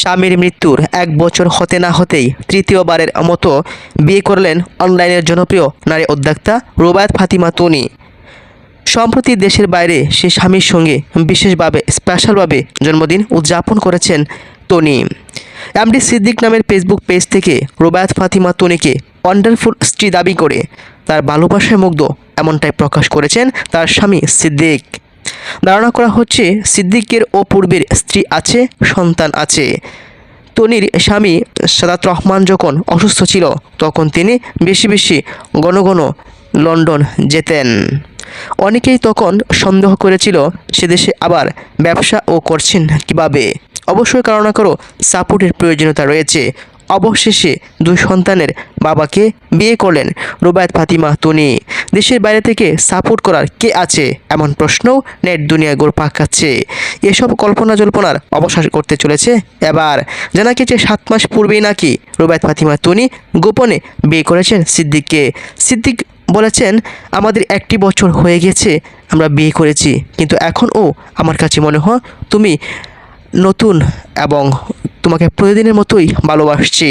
স্বামীর মৃত্যুর এক বছর হতে না হতেই তৃতীয়বারের মতো বিয়ে করলেন অনলাইনের জনপ্রিয় নারী উদ্যোক্তা রুবায়াত ফাতিমা তনি। সম্প্রতি দেশের বাইরে সে স্বামীর সঙ্গে বিশেষভাবে, স্পেশালভাবে জন্মদিন উদযাপন করেছেন তনি। এমডি সিদ্দিক নামের ফেসবুক পেজ থেকে রুবায়াত ফাতিমা তনিকে ওয়ান্ডারফুল স্ত্রী দাবি করে তার ভালোবাসায় মুগ্ধ এমনটাই প্রকাশ করেছেন তার স্বামী সিদ্দিক। ধারণা করা হচ্ছে সিদ্দিকের ও পূর্বের স্ত্রী আছে, সন্তান আছে। তনির স্বামী সাদাত রহমান যখন অসুস্থ ছিল, তখন তিনি বেশি বেশি ঘন লন্ডন যেতেন। অনেকেই তখন সন্দেহ করেছিল সে দেশে আবার ব্যবসা ও করছেন কীভাবে। অবশ্যই কারও না কারও, সাপোর্টের প্রয়োজনীয়তা রয়েছে। অবশেষে দুই সন্তানের বাবাকে বিয়ে করলেন রুবায়ত, ফাতিমা, তনি। দেশের বাইরে থেকে সাপোর্ট করার কে আছে এমন প্রশ্নও নেট দুনিয়া গোড়পাক খাচ্ছে। এসব কল্পনা জল্পনার অবসান করতে চলেছে এবার। জানা গেছে সাত মাস পূর্বেই নাকি রুবায়ত, ফাতিমা, তনি গোপনে বিয়ে করেছেন সিদ্দিককে। সিদ্দিক বলেছেন, আমাদের একটি বছর হয়ে গেছে, আমরা বিয়ে করেছি, কিন্তু এখন ও আমার কাছে মনে হয় তুমি নতুন এবং তোমাকে প্রতিদিনের মতোই ভালোবাসছি।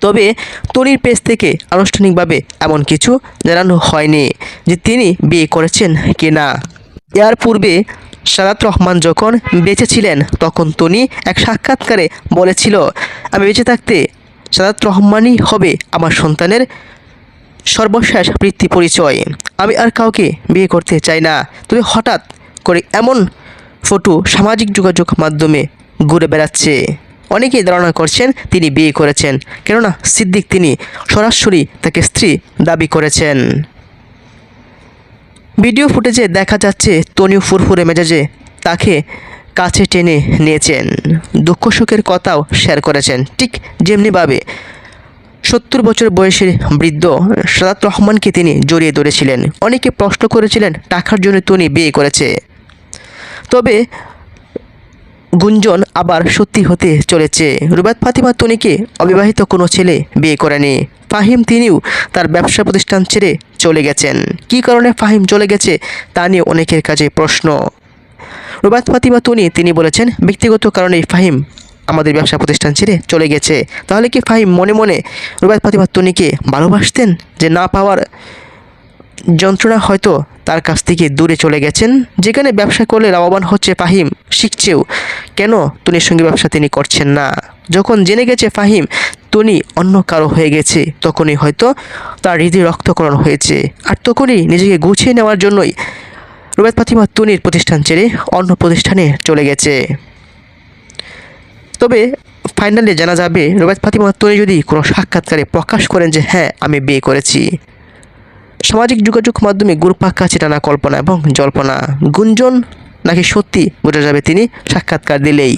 তবে তনির পেজ থেকে আনুষ্ঠানিকভাবে এমন কিছু জানানো হয়নি যে তিনি বিয়ে করেছেন কি না এর পূর্বে সাদাত রহমান যখন বেঁচে ছিলেন, তখন তনি এক সাক্ষাৎকারে বলেছিল, আমি বেঁচে থাকতে সাদাত রহমানই হবে আমার সন্তানের সর্বশেষ বৃত্তি পরিচয়। আমি আর কাউকে বিয়ে করতে চাই না। তবে হঠাৎ করে এমন ফটো সামাজিক যোগাযোগ মাধ্যমে ঘুরে বেড়াচ্ছে। অনেকেই ধারণা করছেন তিনি বিয়ে করেছেন, কেননা সিদ্দিক তিনি সরাসরি তাকে স্ত্রী দাবি করেছেন। ভিডিও ফুটেজে দেখা যাচ্ছে তনিও ফুরফুরে মেজাজে তাকে কাছে টেনে নিয়েছেন। দুঃখ সুখের কথাও শেয়ার করেছেন। ঠিক যেমনিভাবে সত্তর বছর বয়সের বৃদ্ধ সাদাত রহমানকে তিনি জড়িয়ে ধরেছিলেন। অনেকে প্রশ্ন করেছিলেন, টাকার জন্য তনি বিয়ে করেছে। তবে গুঞ্জন আবার সত্যি হতে চলেছে। রুবাত ফাতিমা তনিকে অবিবাহিত কোনো ছেলে বিয়ে করেনি। ফাহিম তিনিও তার ব্যবসা প্রতিষ্ঠান ছেড়ে চলে গেছেন। কী কারণে ফাহিম চলে গেছে তা নিয়ে অনেকের কাছে প্রশ্ন। রুবাত ফাতিমা তনি তিনি বলেছেন, ব্যক্তিগত কারণেই ফাহিম আমাদের ব্যবসা প্রতিষ্ঠান ছেড়ে চলে গেছে। তাহলে কি ফাহিম মনে মনে রুবাত ফাতিমা তনিকে ভালোবাসতেন যে না পাওয়ার যন্ত্রণা হয়তো তার কাছ থেকে দূরে চলে গেছেন, যেখানে ব্যবসা করলে লাভবান হচ্ছে ফাহিম, শিখছেও। কেন তনির সঙ্গে ব্যবসা তিনি করছেন না? যখন জেনে গেছে ফাহিম তনি অন্য কারও হয়ে গেছে, তখনই হয়তো তার হৃদয় রক্তকরণ হয়েছে। আর তখনই নিজেকে গুছিয়ে নেওয়ার জন্যই রুবাত ফাতিমা তনির প্রতিষ্ঠান ছেড়ে অন্য প্রতিষ্ঠানে চলে গেছে। তবে ফাইনালে জানা যাবে রুবাত ফাতিমা তনি যদি কোনো সাক্ষাৎকারে প্রকাশ করেন যে হ্যাঁ আমি বিয়ে করেছি। সামাজিক যোগাযোগ মাধ্যমে গুরুপাক কাছে টানা কল্পনা এবং জল্পনা। গুঞ্জন? নাকি সত্যি বোঝা যাবে তিনি? সাক্ষাৎকার দিলেই।